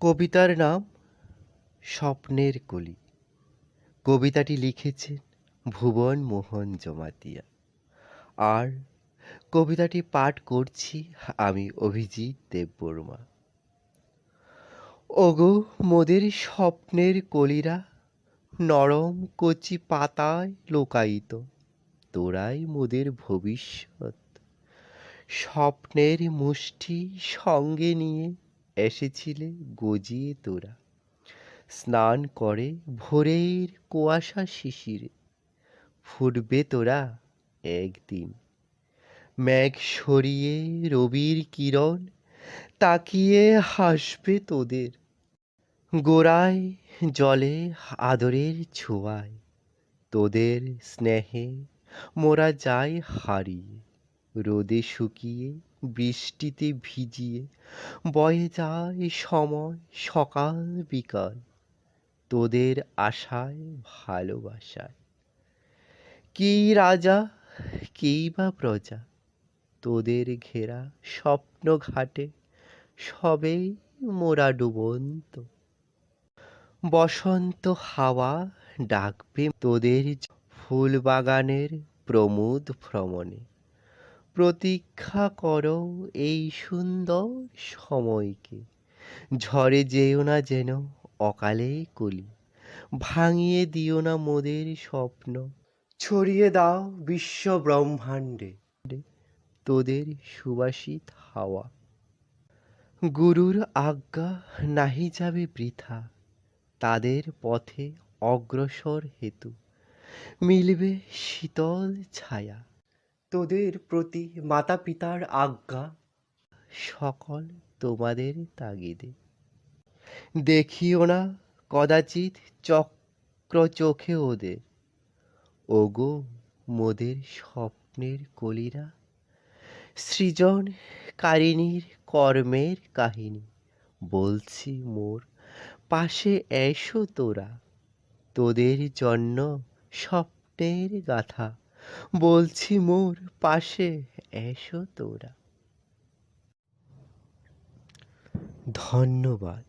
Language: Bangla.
কবিতার নাম স্বপ্নের কলি। কবিতাটি লিখেছেন ভুবন মোহন জমাতিয়া। আর কবিতাটি পাঠ করছি আমি অভিজিৎ দেববর্মা। ওগো মোদের স্বপ্নের কলিরা, নরম কচি পাতায় লোকায়িত, তোরাই মোদের ভবিষ্যৎ। স্বপ্নের মুষ্টি সঙ্গে নিয়ে এসেছিলে গজিয়ে তোরা। স্নান করে ভোরের কুয়াশা শিশিরে। ফুটবে তোরা একদিন। মেঘ সরিয়ে রবির কিরণ তাকিয়ে হাসবে তোদের। গোড়ায় জলে আদরের ছোঁয়ায়। তোদের স্নেহে মোরা যায় হারিয়ে। রোদে শুকিয়ে বৃষ্টিতে ভিজিয়ে বয়ে যায় সময় সকাল বিকাল। তোদের আশায়, ভালোবাসায়। কি রাজা, কি বা প্রজা, তোদের ঘেরা স্বপ্ন ঘাটে সবেই মোরা ডুবন্ত। বসন্ত হাওয়া ডাকবে তোদের ফুল বাগানের প্রমোদ ভ্রমণে। প্রতীক্ষা করো এই সুন্দর সময়কে। ঝড়ে যেও না যেন অকালে কলি। ভাঙিয়ে দিও না মোদের স্বপ্ন। ছড়িয়ে দাও বিশ্ব ব্রহ্মাণ্ডে। তোদের সুবাসিত হাওয়া। গুরুর আজ্ঞা নাহি যাবে বৃথা। তাদের পথে অগ্রসর হেতু। মিলবে শীতল ছায়া। তোদের প্রতি মাতা পিতার আজ্ঞা সকল তোমাদের তাগিদে। দেখিও না কদাচিৎ চক্র চোখে ওদের। ওগো মোদের স্বপ্নের কলিরা, সৃজন কারিনীর কর্মের কাহিনী। বলছি মোর, পাশে এসো তোরা, তোদের জন্য স্বপ্নের গাথা। বলছি মোর পাশে এসো তোরা। ধন্যবাদ।